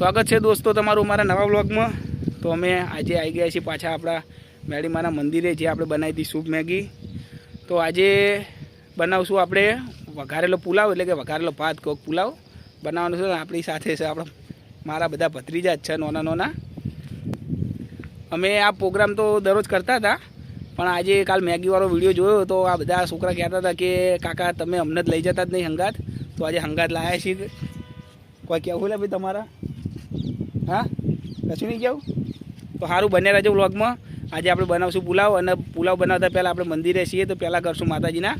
સ્વાગત છે દોસ્તો તમારું મારા નવા બ્લોગમાં તો અમે આજે આવી ગયા છીએ પાછા આપણા મેળીમાના મંદિરે, જે આપણે બનાવી હતી સૂપ મેગી. તો આજે બનાવશું આપણે વઘારેલો પુલાવ, એટલે કે વઘારેલો ભાત, કોક પુલાવ બનાવવાનો છે આપણી સાથે છે આપણા મારા બધા ભત્રીજા જ છે, નોના નોના. અમે આ પ્રોગ્રામ તો દરરોજ કરતા હતા, પણ આજે કાલ મેગીવાળો વીડિયો જોયો તો આ બધા છોકરા કહેતા હતા કે, કાકા, તમે અમને જ લઈ જતા જ નહીં હંગાત. તો આજે હંગાત લાયા છીએ. કોઈ કહેવું લે ભાઈ તમારા? હા? કશું નહીં કેવું? તો સારું બને રહેજો વ્લોગમાં. આજે આપણે બનાવશું પુલાવ અને પુલાવ બનાવતા પહેલાં આપણે મંદિરે છીએ તો પહેલાં કરશું માતાજીના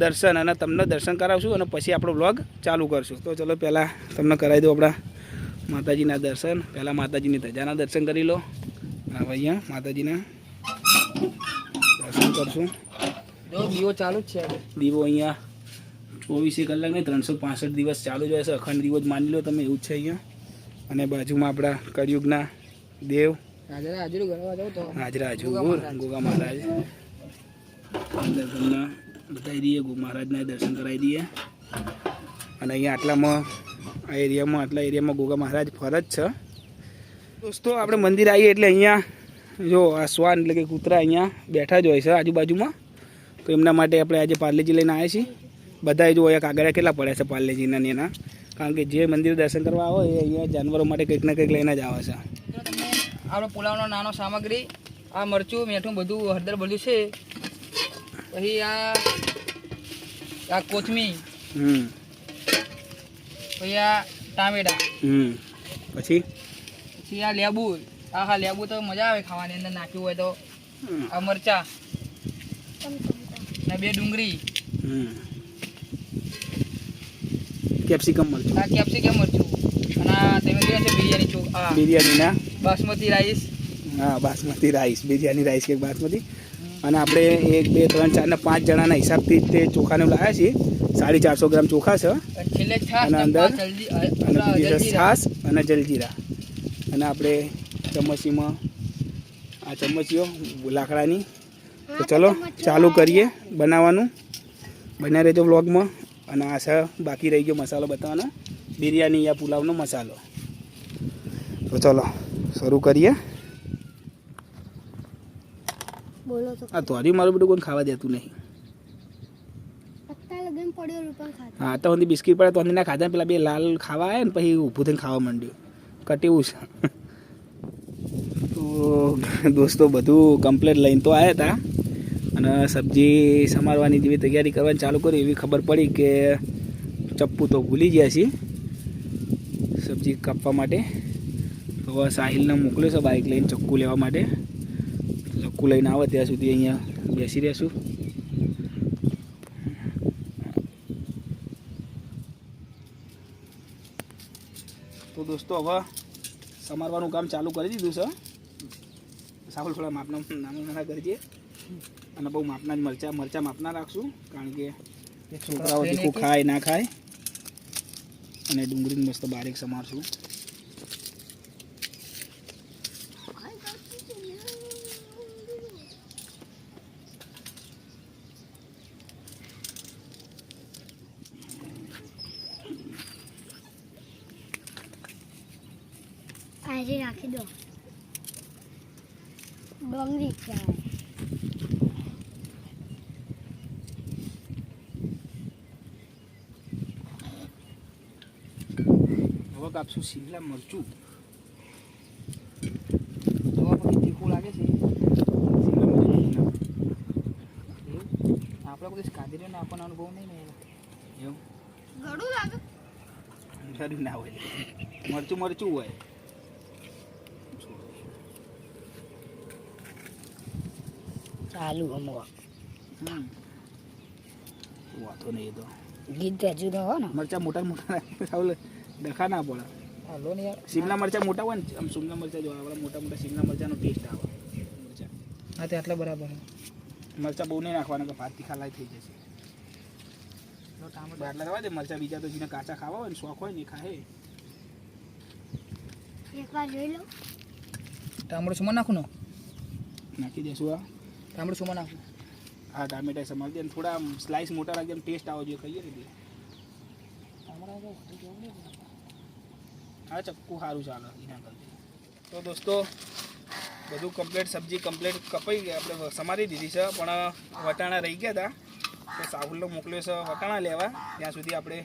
દર્શન અને તમને દર્શન કરાવશું અને પછી આપણો વ્લોગ ચાલુ કરશું. તો ચલો પહેલાં તમને કરાવી દો આપણા માતાજીના દર્શન. પહેલાં માતાજીની ધજાના દર્શન કરી લો. હા અહીંયા માતાજીના દર્શન કરશું. દીવો ચાલુ જ છે. દીવો અહીંયા ચોવીસે કલાક નહીં ત્રણસો પાસઠ દિવસ ચાલુ જ હોય છે અખંડ દીવો જ માની લો તમે એવું જ છે અહીંયા. અને બાજુમાં આપણા કળિયુગના દેવ. હાજરા હાજરી ગોગા મહારાજ. અંદર તમને બતાવી દઈએ ગો મહારાજના દર્શન કરાવી દઈએ. અને અહીંયા આટલામાં આ એરિયામાં આટલા એરિયામાં ગોગા મહારાજ ફરજ છે. દોસ્તો આપણે મંદિર આવીએ એટલે અહીંયા જો આ શ્વાન એટલે કે કૂતરા અહીંયા બેઠા જ હોય છે આજુબાજુમાં. તો એમના માટે આપણે આજે પાર્લેજી લઈને આવ્યા છીએ. બધાએ જો અહીંયા કાગળિયા કેટલા પડ્યા છે પાર્લેજીના ને એના? કારણ કે જે મંદિર દર્શન કરવા આવે એ અહીંયા જાનવરો માટે કંઈક ને કંઈક લઈને જ આવે છે. આપણો પુલાવનો નાનો સામગ્રી આ મરચું મીઠું બધું હળદર બધું છે. પછી આ આ કોથમી હમ. પછી આ ટામેટા હમ. પછી? પછી આ લેબુ આ હા લેબુ તો મજા આવે ખાવાની અંદર નાખ્યું હોય તો. આ મરચા ને બે ડુંગળી. હમ. કેપ્સિકમ મરચું. આ કેપ્સિકમ મરચું. અને તમે જોયા છે બિરયાની ચોક આ બિરયાનીના બાસમતી રાઈસ. હા બાસમતી રાઈસ. બિરયાની રાઈસ કે બાસમતી. અને આપણે એક બે ત્રણ ચાર ને પાંચ જણાના હિસાબથી તે ચોખાને લાવ્યા છીએ. સાડી ચારસો ગ્રામ ચોખા છે. અને ને અંદર? અને આપણા બીજી છે જલજીરા. છાશ અને જલજીરા. અને આપણે ચમચીમાં આ ચમચીઓ લાકડાની. તો ચલો ચાલુ કરીએ બનાવવાનું. બન્યા રહેજો બ્લોગમાં અને આ છે બાકી રહી ગયો મસાલો બતાવવાનો. બિરયાની યા પુલાવનો મસાલો. તો ચલો શરૂ કરીએ. આ તો તોરી મારું બધું કોઈ ખાવા દેતું નહીં. હા તો સુધી બિસ્કીટ પડે તો ના ખાધા પેલા બે લાલ ખાવા આવ્યા ને પછી ઊભું થઈને ખાવા માંડ્યું. કટેવું છે. તો દોસ્તો બધું કમ્પ્લેટ લઈને તો આવ્યા હતા અને સબ્જી સમારવાની જેવી તૈયારી કરવાની ચાલુ કરી એવી ખબર પડી કે ચપ્પુ તો ભૂલી ગયા છીએ સબ્જી કાપવા માટે. તો સાહિલને મોકલ્યો છે બાઇક લઈને ચક્કુ લેવા માટે. ચક્કુ લઈને આવે ત્યાં સુધી અહીંયા બેસી રહેશું. તો દોસ્તો હવે સમારવાનું કામ ચાલુ કરી દીધું છે. સાવલ થોડા માપના નાના નાના કરજે અને બહુ માપના જ મરચા મરચા માપના રાખશું કારણ કે છોકરાઓ તીખું ખાય ના ખાય. અને ડુંગળીને મસ્ત બારીક સમારશું આજે રાખી દો ડોંગરી ચાય હવે કાપશું શિમલા મરચું જોવા પછી તીખું લાગે છે આપણે કોઈ કાદરીઓ ને આપણને અનુભવ નહીં ને એવું ગળું લાગે સારું ના હોય મરચું મરચું હોય ચાલુ હમ વાંધો નહીં તો ગીત હજુ તો હો ને મરચા મોટા મોટા ડખા ના પડે. હાલો ને યાર. શિમલા મરચા મોટા હોય ને આમ શિમલા મરચા જો આપણા મોટા મોટા શિમલા મરચાનો ટેસ્ટ આવે. મરચા. હા તે આટલા બરાબર મરચા બહુ નહીં નાખવાના કે ભાત તીખા થઈ જશે. ટામેટા. બાટલા રવા દે મરચા બીજા તો જેને કાચા ખાવા હોય ને શોખ હોય ને ખાય. એકવાર જોઈ લો. ટામેટું સુમા નાખું નો? નાખી દેશું આ ટામેટું સુમા નાખું. હા ટામેટા સમારી દે થોડા સ્લાઇસ મોટા રાખજે ટેસ્ટ આવો જોઈએ કહીએ ને હા ચક્કું સારું ચાલે એના કરતી. તો દોસ્તો, બધું કમ્પ્લીટ સબ્જી કમ્પ્લીટ કપાઈ ગયા આપણે સમારી દીધી છે, પણ વટાણા રહી ગયા હતા તો સાહુલનો મોકલ્યો છે વટાણા લેવા. ત્યાં સુધી આપણે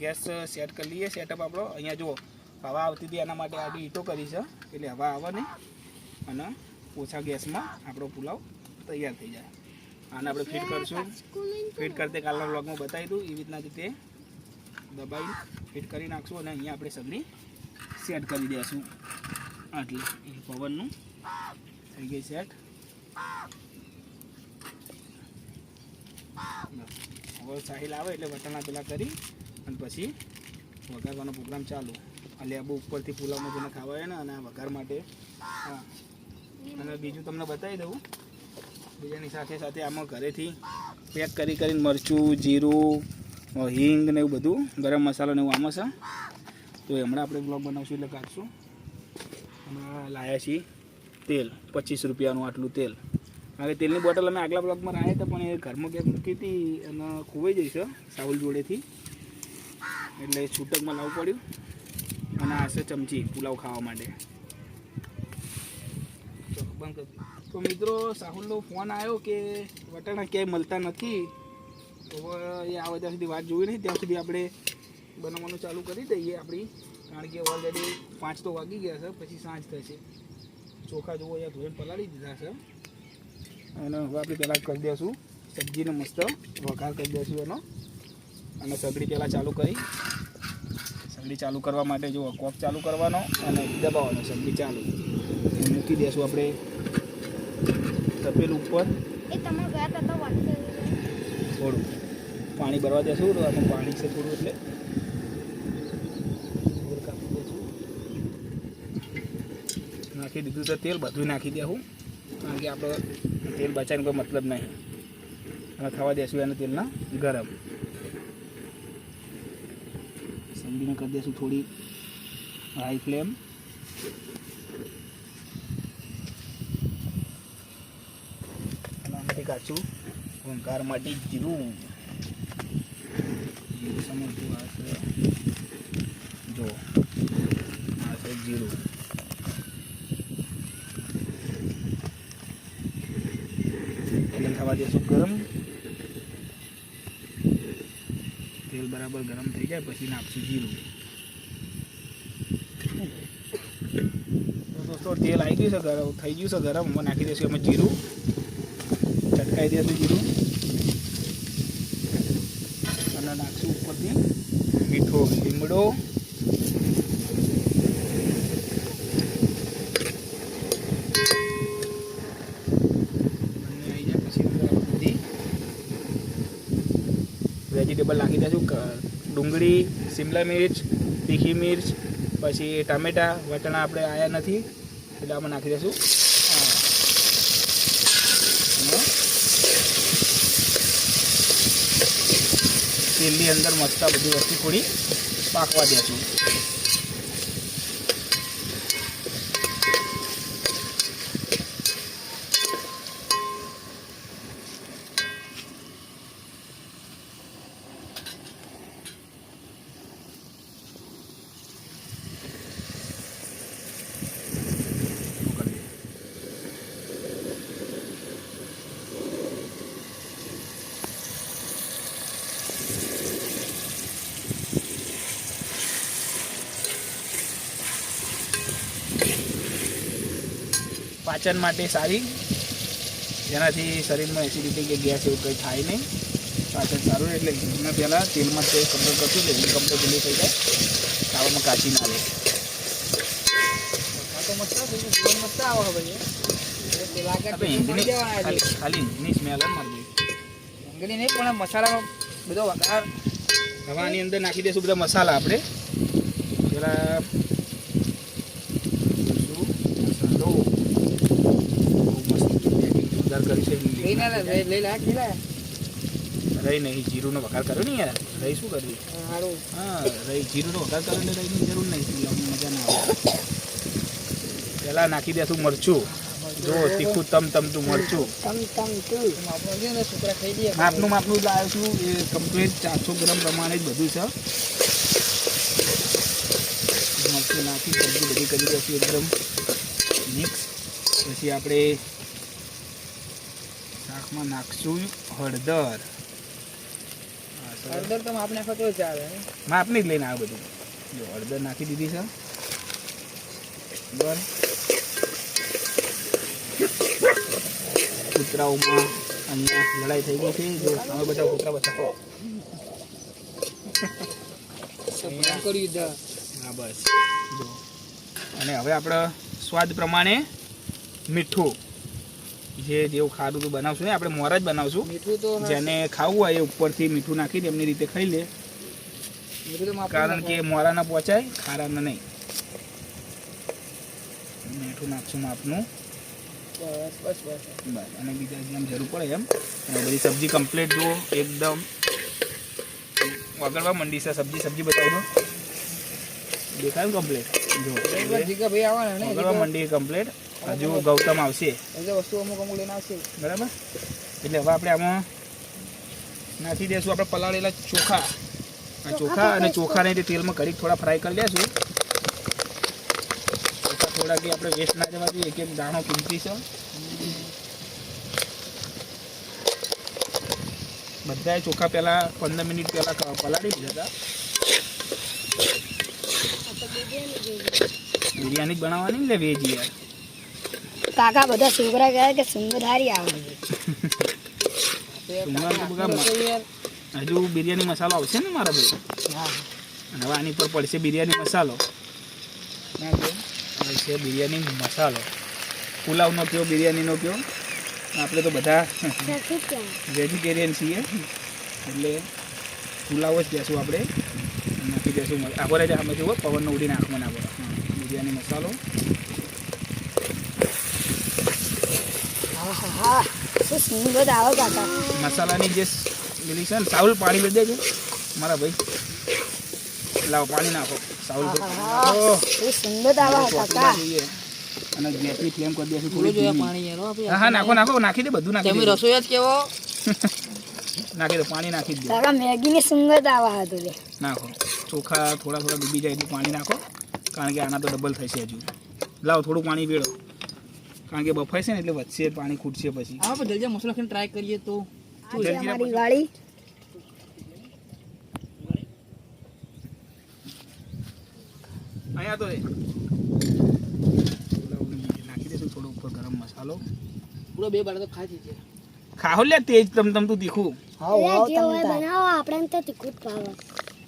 ગેસ સેટ કરી લઈએ સેટઅપ આપણો. અહીંયા જુઓ, હવા આવતી હતી, એના માટે આડી ઈંટો કરી છે. એટલે હવા આવે નહીં અને ઓછા ગેસમાં આપણો પુલાવ તૈયાર થઈ જાય. આને આપણે ફિટ કરીશું. ફિટ કરતે કાલના બ્લોગમાં બતાવી દઉં. એવી રીતના રીતે દબાવી, ફિટ કરી નાખશું અને અહીંયા આપણે સગડી સેટ કરી દઈશું આટલે પવનનું. થઈ ગઈ સેટ હવે સાહિલ આવે એટલે વટાણા પેલા કરી અને પછી વઘારવાનો પ્રોગ્રામ ચાલુ. આ લેબુ ઉપરથી પુલાવમાં જેને ખાવા હોય ને અને આ વઘાર માટે. હા. અને બીજું તમને બતાવી દઉં. બીજાની સાથે સાથે આમાં ઘરેથી પેક કરી કરીને મરચું, જીરું, હિંગ ને એવું બધું ગરમ મસાલો ને એવું આમાં છે. તો હમણાં આપણે બ્લોગ બનાવશું એટલે કાઢશું. હમણાં લાયા છીએ તેલ, પચીસ રૂપિયાનું આટલું તેલ. હવે તેલની બોટલ અમે આગલા બ્લોગમાં રહ્યા હતા, પણ એ ઘરમાં ક્યાંક મૂકી હતી અને ખોવાઈ જઈ છે સાઉલ જોડેથી. એટલે છૂટકમાં લાવવું પડ્યું. અને આ છે ચમચી પુલાવ ખાવા માટે. તો બંધ મિત્રો, સાહુલનો ફોન આવ્યો કે વટાણા ક્યાંય મળતા નથી. તો એ આવે ત્યાં સુધી વાત જોઈ નહીં. ત્યાં સુધી આપણે બનાવવાનું ચાલુ કરી દઈએ આપણી. કારણ કે ઓલરેડી પાંચ તો વાગી ગયા છે પછી સાંજ થશે. ચોખા જુઓ અહીંયા ધોઈને પલાળી દીધા છે. અને હવે આપણે પહેલાં કરી દઈશું સબ્જીને મસ્ત વઘાર કરી દઈશું એનો. અને સગડી પહેલાં ચાલુ કરી. સગડી ચાલુ કરવા માટે જો કોક ચાલુ કરવાનો અને દબાવવાનો સગડી ચાલુ. એ મૂકી દઈશું આપણે તપેલ ઉપર. થોડું પાણી ભરવા દેશું તો પાણી છે થોડું એટલે ગોળ કાપી દઈશું નાખી દીધું છે, તેલ બધું નાખી દેવું કારણ કે આપણે તેલ બચાવીને કોઈ મતલબ નહીં. અને થવા દેશું એના તેલના ગરમ. સંગીને કરી દઈશું થોડી હાઈ ફ્લેમ આમાંથી કાચું વંકાર માટે જીરું. જીરું સમજવું આ છે. જો, આ છે જીરું તેલ થવા દેશું ગરમ તેલ બરાબર ગરમ થઈ જાય, પછી નાખશું જીરું. દોસ્તો, તેલ આવી ગયું છે, ગરમ થઈ ગયું છે, ગરમ. એમાં નાખી દઈશું એમાં જીરું. ચટકાઈ દઈશું જીરું. અને નાખશું ઉપરથી મીઠો લીમડો. વેજીટેબલ નાખી દઈશું. શિમલા મિર્ચ, તીખી મિર્ચ, પછી ટામેટા, વટાણા આપણે આયા નથી, એટલે આમાં નાખી દઈશું. તેલની અંદર મસ્ત બધી વસ્તુ થોડી પાકવા દેશું પાચન માટે સારી. જેનાથી શરીરમાં એસિડિટી કે ગેસ એવું કંઈ થાય નહીં. પાચન સારું એટલે ઘીમાં પહેલાં તેલમાં તે કમ્પ્લેટ કરશું એટલે કમ્પ્લેટ કમ્પ્લીટ થઈ જાય. ખાવામાં કાચી ના છે. ખાલી હિંગની સ્મેલ મારી ડુંગળી નહીં પણ મસાલાનો બધો વઘાર. હવાની અંદર નાખી દઈશું બધા મસાલા આપણે. પેલા મસાલો બહુ મસ્ત packing જોરદાર કરી છે લઈને લે, રહી નહીં, જીરુંનો વઘાર કર્યો ને યાર. રહી શું કરવી હા રહી જીરુંનો વઘાર કર્યો ને રહીની જરૂર નહીં મજા ના આવે. પહેલાં નાખી દેશું મરચું. જો, તીખું, તમ તમ તું મરચું. છે ને છોકરા માપનું માપનું લાવ્યો છું. એ કમ્પ્લીટ ચારસો ગ્રામ પ્રમાણે જ બધું છે. મરચું નાખી, સબ્જી બધી કરી દઈશું, એકદમ મિક્સ પછી આપણે શાકમાં નાખશું હળદર. હળદર તો માપને તો ચાલે હે. માપની જ લઈને આવે બધું. જો હળદર નાખી દીધી છે. બરાબર કૂતરાઓમાં અહીંયા લડાઈ થઈ ગઈ છે. જો તમે બધા કૂતરા બચાવો હા બસ. જો. અને હવે આપણે સ્વાદ પ્રમાણે મીઠું. જે જેવું ખારું તો બનાવશું ને આપણે મોરા જ બનાવશું. મીઠું તો જેને ખાવું હોય એ ઉપરથી મીઠું નાખીને એમની રીતે ખાઈ લે. કારણ કે મોરા ના પહોંચાય ખારાના નહીં. મીઠું નાખશું માપનું. બસ બસ બસ. બસ અને બીજા જેમ જરૂર પડે એમ. અને બધી સબ્જી કમ્પ્લીટ જુઓ એકદમ. વગરવા મંડી છે સબ્જી સબ્જી બતાવજો દેખાય ને કમ્પ્લીટ જો જીગા ભાઈ આવવાના ને વગરવા મંડી કમ્પ્લીટ હજુ ગૌતમ આવશે. એટલે વસ્તુ અમુક અમુક લઈને આવશે. બરાબર? એટલે હવે આપણે આમાં નાખી દઈશું આપણે પલાળેલા ચોખા. આ ચોખા અને ચોખાને તે તેલમાં કરી થોડા ફ્રાય કરી લેશું. ચોખા થોડા કે આપણે વેસ્ટ ના જવા જોઈએ એક એક દાણો કિંમતી છે બધાએ ચોખા પહેલાં પંદર મિનિટ પહેલાં પલાળી દીધા હતા. બિરયાની જ બનાવવાની ને વેજ યાર કાકા બધા છોકરા કહે કે સુંદર આવે. હજુ બિરયાની મસાલો આવશે ને મારા ભાઈ? અને હવે આની પર પડશે બિરયાની મસાલો. છે બિરયાની મસાલો. પુલાવનો કયો, બિરયાનીનો કયો? આપણે તો બધા વેજીટેરિયન છીએ. એટલે પુલાવ જ કહેશું આપણે. નાખી દઈશું આખો જ આમાં જુઓ પવનનો ઉડીને આંખમાં ના પડે બિરયાની મસાલો. હા આવે કાકા મસાલાની જે પેલી છે ને સાઉલ પાણી લઈ દેજો. મારા ભાઈ. લાવો પાણી નાખો. સાઉલ શું સુંદર આવે કાકા. અને ગેસની ફ્લેમ કરી દઈશું થોડું જોઈએ પાણી યાર હા હા નાખો નાખો નાખી દે બધું નાખી તમે રસોઈ જ કેવો? નાખી દે પાણી નાખી દે. કાકા મેગીની સુંગત આવે હતું લે નાખો. ચોખા થોડા થોડા ડૂબી જાય એટલું પાણી નાખો. કારણ કે આના તો ડબલ થશે હજુ. લાવો થોડું પાણી પીળો કારણ કે બફાય છે ને એટલે વધશે પાણી ખૂટશે પછી. હા પણ જલ્દી મસાલો ખાઈને ટ્રાય કરીએ તો. અમારી વાળી. અહીંયા તો નાખી દઈશું થોડો ઉપર ગરમ મસાલો. પૂરો બે બાળકો તો ખાઈ છે ખાહો લે તેજ તમ તમ તું તીખું. હા બનાવો આપણે તો તીખું જ ભાવે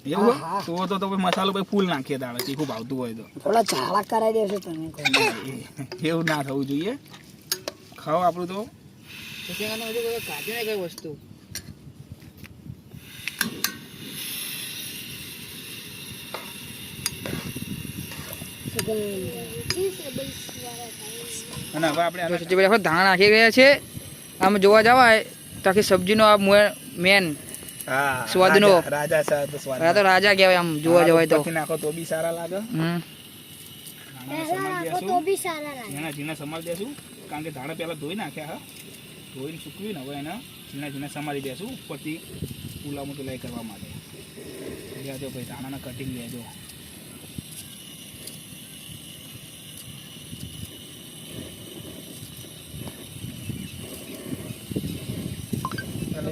એવું હોય? તો તો તો મસાલો ભાઈ ફૂલ નાખીએ તારે તીખું ભાવતું હોય તો. થોડા ઝાડા કરાવી દેશો તમે એવું ના થવું જોઈએ. ખાઓ આપણું તો. કાઢી ને કઈ વસ્તુ? અને હવે આપણે આખો ધાણા નાખી ગયા છે આમ જોવા જવાય તો આખી સબ્જીનો આ મેન સ્વાદનો. રાજા- રાજા તો સ્વાદ આ તો રાજા કહેવાય આમ જોવા જવાય તો. નાખો તો બી સારા લાગે. હમ. ધાણા બી સારા લાગે. ઝીણા ઝીણા સમારી દેશું. કારણ કે ધાણા પહેલા ધોઈ નાખ્યા હા. ધોઈને સૂકવીને હવે એના ઝીણા ઝીણા સમારી દેશું. ઉપરથી પુલાવમાં પેલા કરવા માટે. લેજો ભાઈ ધાણાના કટિંગ લેજો.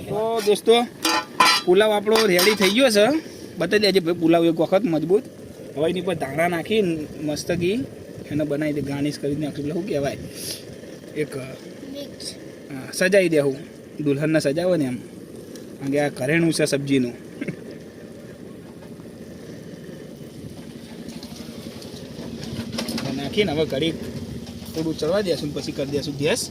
તો દોસ્તો પુલાવ આપણો રેડી થઈ ગયો છે. બતાવી દેજે ભાઈ પુલાવ એક વખત મજબૂત. હવે એની પર ધાણા નાખી મસ્તકી એને બનાવી દે ગાર્નિશ કરી નાખી એટલે શું કહેવાય? એક સજાવી દેવું દુલ્હનને સજાવો ને એમ. કારણ કે આ ઘરેણું છે સબ્જીનું. નાખીને હવે ઘડી થોડું ચડવા દેશું પછી કરી દેશું ગેસ.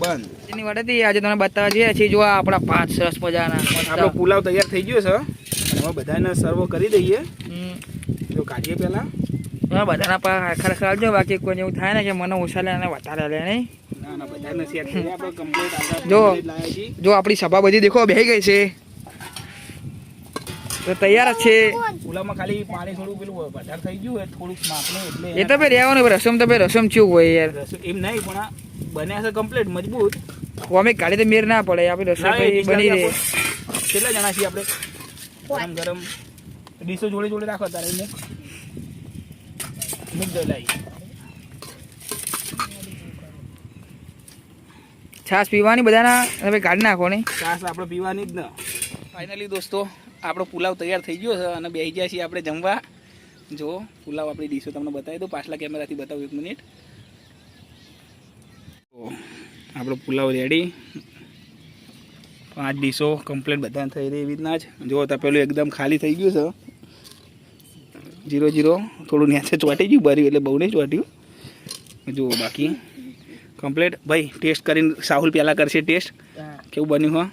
બંધ. એની વડેથી આજે તમે બતાવવા જઈએ છીએ જો આપણા પાંચ સરસ મજાના આપણો પુલાવ તૈયાર થઈ ગયો છે હવે બધાને સર્વ કરી દઈએ. જો કાઢીએ પહેલાં. હા, બધાના પર ખરેખર આવજો બાકી કોઈને એવું થાય ને કે મને ઓછા લે અને વધારે લે નહીં. જો. જો આપણી સભા બધી દેખો બેહી ગઈ છે. તો તૈયાર જ છે. પુલાવમાં ખાલી પાણી થોડું પેલું વધારે થઈ ગયું હોય થોડુંક માપનું એટલે એ તો ભાઈ રહેવાનું રસમ તો ભાઈ રસમ ચેવું હોય યાર. એમ નહીં પણ બન્યા છે કમ્પ્લીટ મજબૂત. અમે કાઢી તો મેર ના પડે આપણે રસમ એ બની રહે. કેટલા જણા છીએ આપણે? ગરમ ગરમ. ડીશો જોડે જોડે રાખો તારે મુક મૂક છાશ પીવાની બધાના? હવે કાઢી નાખો ને. છાશ આપણે પીવાની જ ને. ફાઇનલી દોસ્તો આપણો પુલાવ તૈયાર થઈ ગયો છે અને બેસી ગયા છીએ આપણે જમવા. જો પુલાવ આપણી ડીશો તમને બતાવી દો પાછલા કેમેરાથી બતાવું એક મિનિટ. તો આપણો પુલાવ રેડી પાંચ ડીશો કમ્પ્લીટ બધા થઈ રહી એવી રીતના જ. જો પેલું એકદમ ખાલી થઈ ગયું છે. જીરો જીરો થોડું ન્યાસે ચોંટી ગયું ભર્યું એટલે બહુ નહીં ચોંટ્યું. જુઓ બાકી કમ્પ્લીટ ભાઈ ટેસ્ટ કરીને સાહુલ પહેલાં કરશે ટેસ્ટ કેવું બન્યું હો?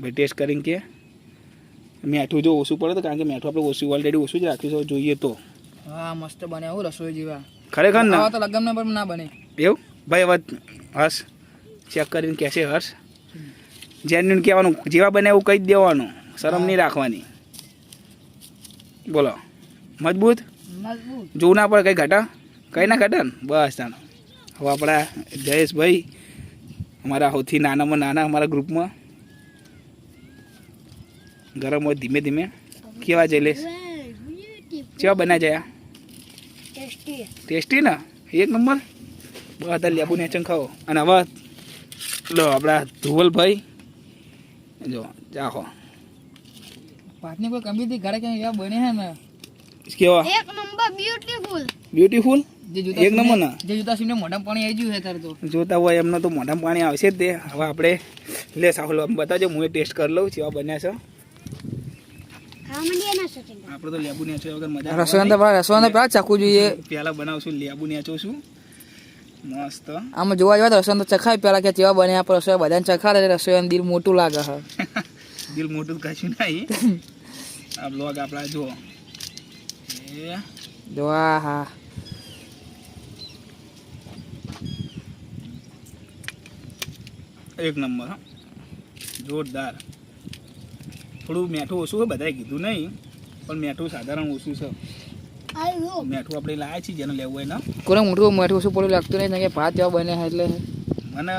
ભાઈ ટેસ્ટ કરીને કે. મીઠું જો ઓછું પડે તો કારણ કે મીઠું આપણે ઓછું ઓલરેડી ઓછું જ રાખ્યું છે જોઈએ તો. હા મસ્ત બને હું રસોઈ જેવા. ખરેખર ના? તો લગન પણ ના બને. એવું? ભાઈ હવે હર્ષ ચેક કરીને કહેશે હર્ષ. જેન્યુન કહેવાનું જેવા બને એવું કહી જ દેવાનું. શરમ નહીં રાખવાની. બોલો. મજબૂત? મજબૂત. જોવું ના પડે કંઈ ઘટા? કંઈ ના ઘટા? ને બસ તાણ હવે આપણા જયેશભાઈ અમારા સૌથી નાનામાં નાના અમારા ગ્રુપમાં ગરમ હોય ધીમે ધીમે. કેવા જઈલેશ કેવા બના જયા? ટેસ્ટી ટેસ્ટી ને? એક નંબર? બધા લેબુ ને ખાઓ. અને હવે લો આપણા ધુવલભાઈ. જો ચાખો પાટની કોઈ કમી હતી? ઘરે ક્યાંય એવા બને હે ને? કેવા? એક નંબર બ્યુટીફુલ બ્યુટીફુલ એક નંબર ના. જે જોતા સીમને મોઢામાં પાણી આવી ગયું છે તારે તો. જોતા હોય એમનો તો મોઢામાં પાણી આવશે જ તે. હવે આપણે લે સાહુલ આમ બતાવજો હું એ ટેસ્ટ કરી લઉં કેવા બન્યા છે ખાવા માંડીએ ના સચિન આપણે તો લેબુ નેચો વગર મજા રસોઈ પેલા રસોઈ પેલા ચાકવું જોઈએ. પહેલાં બનાવશું લેબુ નેચો છું. મસ્ત. આમાં જોવા જવા તો રસોઈ તો ચખાય પેલા કે જેવા બને આપણે રસોઈ બધાને ચખાડે એટલે રસોઈ દિલ મોટું લાગે છે. દિલ મોટું કશું નહીં. આ બ્લોગ આપણા જુઓ. એ. આ હા. એક નંબર હો. જોરદાર. થોડું મીઠું ઓછું હોય બધાએ કીધું નહીં પણ મીઠું સાધારણ ઓછું છે. મીઠું મેઠું આપણે લાવ્યા છીએ જેને લેવું હોય ને કોને મોટું મીઠું ઓછું પડ્યું લાગતું નહીં કારણ કે ભાત જેવા બને એટલે. મને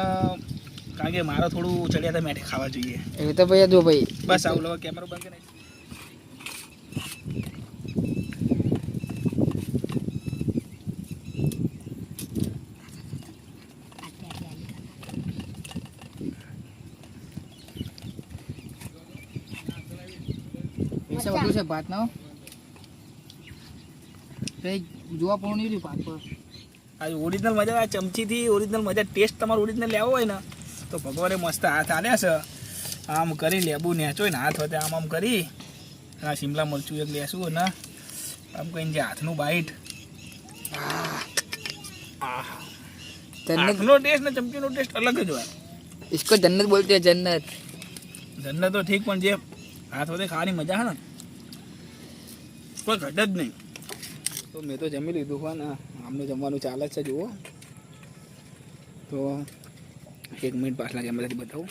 કારણ કે મારે થોડું ચડિયા મીઠે ખાવા જોઈએ. એ તો ભાઈ જો ભાઈ. બસ આવું લો કેમેરો બંધ કરી પૈસા વધુ છે ભાતના કંઈ જોવા પણ નહીં રહ્યું ભાત પર આ ઓરિજિનલ મજા આ ચમચીથી ઓરિજિનલ મજા ટેસ્ટ તમારો ઓરિજિનલ લેવો હોય ને તો ભગવાને મસ્ત હાથ આલ્યા છે આમ કરી લેબુ નેચો ને હાથ હોતે આમ આમ કરી અને આ શિમલા મરચું એક લેશું ને આમ કહીને જે હાથનું બાઈટ જન્નત હાથનો ટેસ્ટ ને ચમચીનો ટેસ્ટ અલગ જ હોય इसको जन्नत बोलते हैं जन्नत ધંધા તો ઠીક પણ જે હાથ હોતે ખાવાની મજા છે ને કોઈ ઘટ જ નહીં. તો મેં તો જમી લીધું હોય ને આમનું જમવાનું ચાલે છે, જુઓ. તો એક મિનિટ પાછલા જમવાથી બતાવું.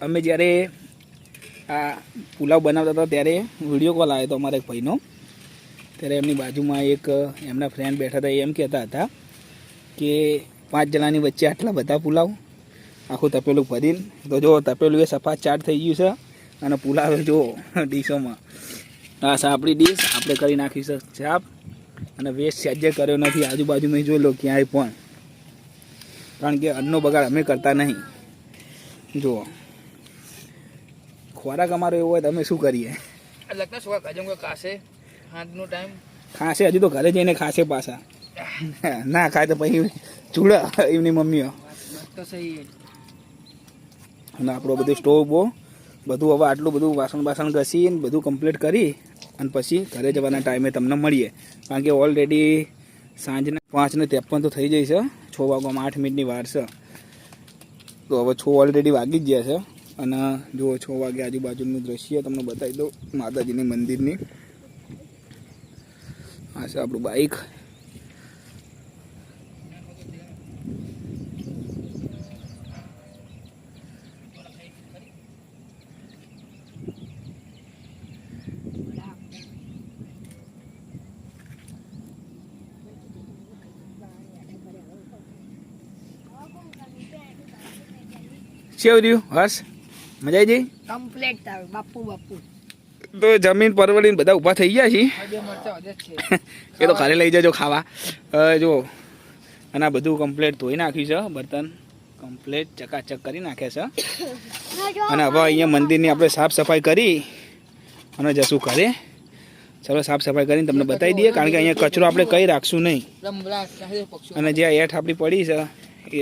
અમે જ્યારે આ પુલાવ બનાવતા હતા, ત્યારે વીડિયો કોલ આવ્યો હતો અમારા એક ભાઈનો. ત્યારે એમની બાજુમાં એક, એમના ફ્રેન્ડ બેઠા હતા એમ કહેતા હતા કે પાંચ જણાની વચ્ચે આટલા બધા પુલાવ, આખું તપેલું ભરીને. તો જો તપેલું એ સફા ચાટ થઈ ગયું છે, અને પુલાવે જો ડીશોમાં. આ સાંપડી ડીશ આપણે કરી નાખીશું છાપ અને વેસ્ટ સજ્જે કર્યો નથી. આજુબાજુમાં જોઈ લો ક્યાંય પણ. કારણ કે અન્નનો બગાડ અમે કરતા નહીં. જુઓ. ખોરાક અમારો એવો હોય તો અમે શું કરીએ? લગતા શું કાજમ કાશે ટાઈમ ખાશે? હજુ તો ઘરે જઈને ખાશે પાછા. ના ખાય તો પછી ચૂડા. એમની મમ્મીઓ. તો સહી અને આપણો બધું સ્ટોવ બહુ બધું હવે આટલું બધું વાસણ બાસણ ઘસીને બધું કમ્પ્લીટ કરી અને પછી ઘરે જવાના ટાઈમે તમને મળીએ. કારણ કે ઓલરેડી સાંજના પાંચને ત્રેપન તો થઈ જઈ છે. છ વાગવામાં આઠ મિનિટની વાર છે. તો હવે છ ઓલરેડી વાગી જ ગયા છે. અને જુઓ છ વાગે આજુબાજુનું દ્રશ્ય તમને બતાવી દઉં માતાજીની મંદિરની. આ છે આપણું બાઈક કેવું રહ્યું હર્ષ? મજા આવી જઈ કમ્પ્લેટ આવે બાપુ બાપુ. તો જમીન પરવડીને બધા ઊભા થઈ ગયા છીએ. છે. એ તો ઘરે લઈ જજો ખાવા. જો અને આ બધું કમ્પ્લેટ ધોઈ નાખ્યું છે બર્તન. કમ્પ્લેટ ચકાચક કરી નાખે છે. અને હવે અહીંયા મંદિરની આપણે સાફ સફાઈ કરી અને જશું ઘરે ચલો સાફ સફાઈ કરીને તમને બતાવી દઈએ કારણ કે અહીંયા કચરો આપણે કંઈ રાખશું નહીં. અને જે એઠ આપણી પડી છે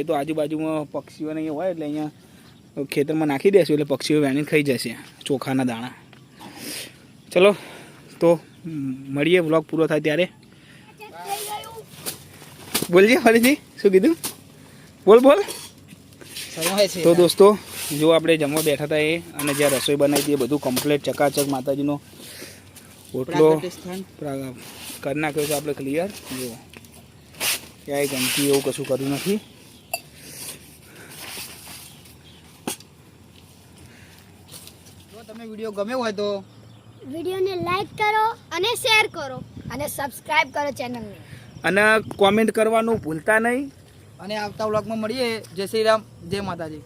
એ તો આજુબાજુમાં પક્ષીઓને અહીંયા હોય એટલે અહીંયા ખેતરમાં નાખી દેશું એટલે પક્ષીઓ વેણીને ખાઈ જશે ચોખાના દાણા. ચલો તો મળીએ વ્લોગ પૂરો થાય ત્યારે. બોલજે ફરીથી શું કીધું? બોલ બોલ. તો દોસ્તો જો આપણે જમવા બેઠા હતા એ અને જ્યાં રસોઈ બનાવી હતી એ બધું કમ્પ્લીટ ચકાચક માતાજીનો ઓટલો કરી નાખ્યો છે આપણે ક્લિયર જો ક્યાંય ગમતી એવું કશું કર્યું નથી જો તમને વીડિયો ગમ્યો હોય તો વિડીયોને લાઈક કરો અને શેર કરો. અને સબસ્ક્રાઇબ કરો ચેનલને. અને કોમેન્ટ કરવાનું ભૂલતા નહીં. અને આવતા વ્લોગમાં મળીએ. જય શ્રી રામ. જય માતાજી.